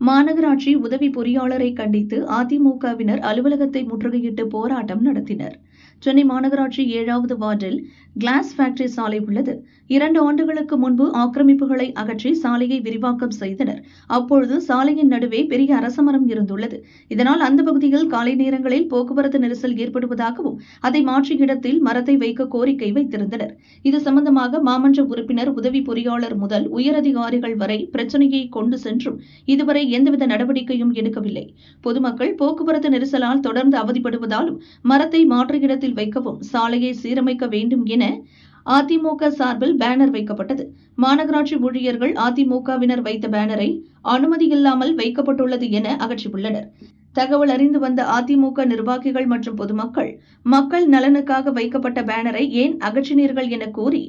மாநகராட்சி உதவி பொறியாளரை கண்டித்து அதிமுகவினர் அலுவலகத்தை முற்றுகையிட்டு போராட்டம் நடத்தினர். சென்னை மாநகராட்சி ஏழாவது வார்டில் கிளாஸ் ஃபேக்டரி சாலை உள்ளது. இரண்டு ஆண்டுகளுக்கு முன்பு ஆக்கிரமிப்புகளை அகற்றி சாலையை விரிவாக்கம் செய்தனர். அப்பொழுது சாலையின் நடுவே பெரிய அரசமரம் இருந்துள்ளது. இதனால் அந்த பகுதியில் காலை நேரங்களில் போக்குவரத்து நெரிசல் ஏற்படுவதாகவும் அதை மாற்றி இடத்தில் மரத்தை வைக்க கோரிக்கை வைத்திருந்தனர். இது சம்பந்தமாக மாமன்ற உறுப்பினர் உதவி பொறியாளர் முதல் உயரதிகாரிகள் வரை பிரச்சனையை கொண்டு சென்றும். இதுவரை எந்தவித நடவடிக்கையும் எடுக்கவில்லை. பொதுமக்கள் போக்குவரத்து நெரிசலால் தொடர்ந்து அவதிப்படுவதாலும் மரத்தை மாற்று இடத்தில் வைக்கவும் சாலையை சீரமைக்க வேண்டும் என அதிமுக சார்பில் பேனர் வைக்கப்பட்டது. மாநகராட்சி ஊழியர்கள் அதிமுகவினர் வைத்த பேனரை அனுமதி இல்லாமல் வைக்கப்பட்டுள்ளது என அகற்றியுள்ளனர். தகவல் அறிந்து வந்த அதிமுக நிர்வாகிகள் மற்றும் பொதுமக்கள் மக்கள் நலனுக்காக வைக்கப்பட்ட பேனரை ஏன் அகற்றினீர்கள் என கூறி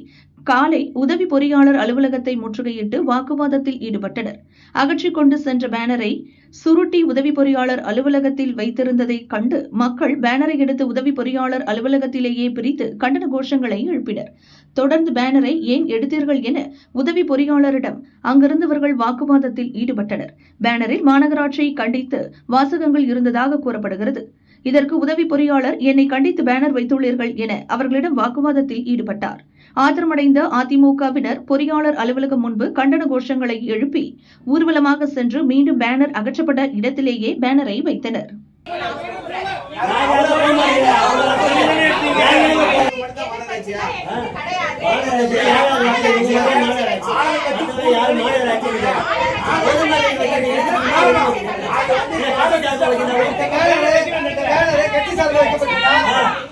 காலை உதவி பொறியாளர் அலுவலகத்தை முற்றுகையிட்டு வாக்குவாதத்தில் ஈடுபட்டனர். அகற்றிக் கொண்டு சென்ற பேனரை சுருட்டி உதவி பொறியாளர் அலுவலகத்தில் வைத்திருந்ததை கண்டு மக்கள் பேனரை எடுத்து உதவி பொறியாளர் அலுவலகத்திலேயே பிரித்து கண்டன கோஷங்களை எழுப்பினர். தொடர்ந்து பேனரை ஏன் எடுத்தீர்கள் என உதவி பொறியாளரிடம் அங்கிருந்தவர்கள் வாக்குவாதத்தில் ஈடுபட்டனர். பேனரில் மாநகராட்சியை கண்டித்து வாசகங்கள் இருந்ததாக கூறப்படுகிறது. இதற்கு உதவி பொறியாளர் என்னை கண்டித்து பேனர் வைத்துள்ளீர்கள் என அவர்களிடம் வாக்குவாதத்தில் ஈடுபட்டார். ஆத்திரமடைந்த அதிமுகவினர் பொறியாளர் அலுவலகம் முன்பு கண்டன கோஷங்களை எழுப்பி ஊர்வலமாக சென்று மீண்டும் பேனர் அகற்றப்பட்ட இடத்திலேயே பேனரை வைத்தனர். கட்டி சார்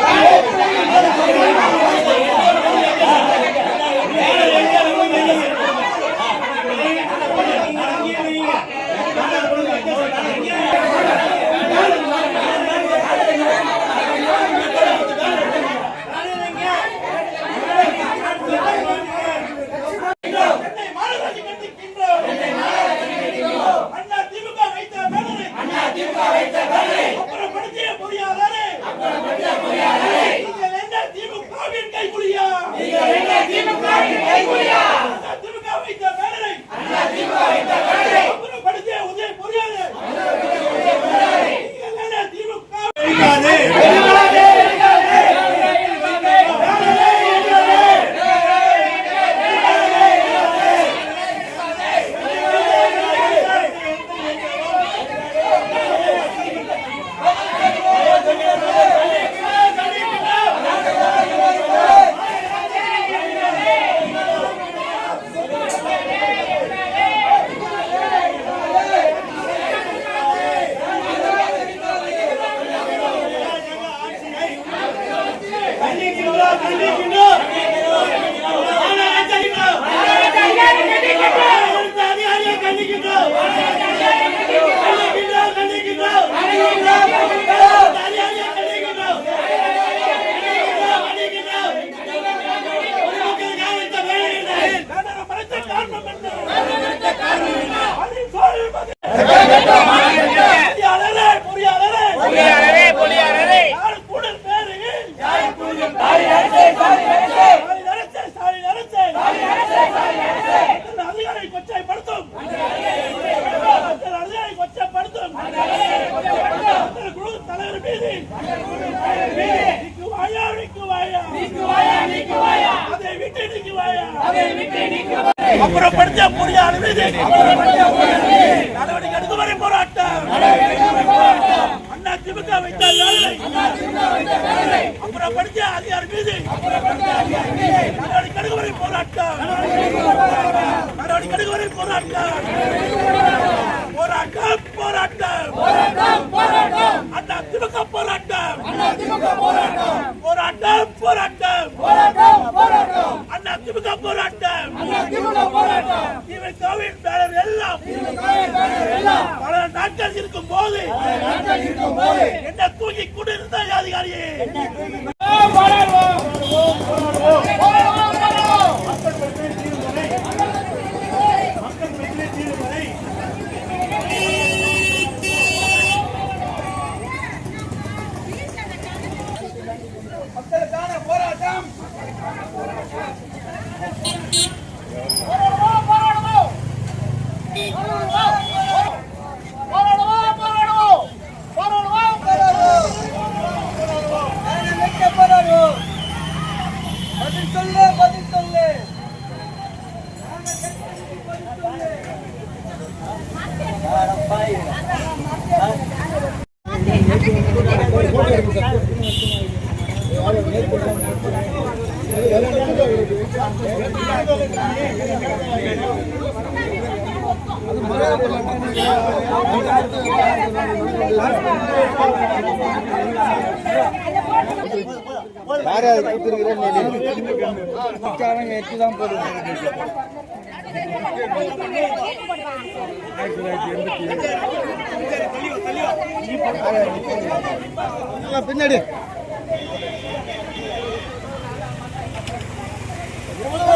நீக்குவாயா. அப்புறப்படுத்திய பொறியாளர் நடவடிக்கை எடுக்கும் வரை போராட்டம். அண்ணா திமுக வைத்த வேலை. அப்புறப்படுத்திய அதிகாரி மீது. நடவடிக்கை எடுக்கும் வரை போராட்டம். நடவடிக்கை எடுக்கும் வரை போராட்டம். போராட்டம் போராட்டம். அண்ணா திமுக போராட்டம். போராட்டம் போராட்டம். அண்ணா திமுக போது. என்ன தூக்கி கொண்டிருந்த அதிகாரியே யார் யார் கொடுத்துருக்கிறேன்னு எட்டு தான் போடுவோம் பின்னாடி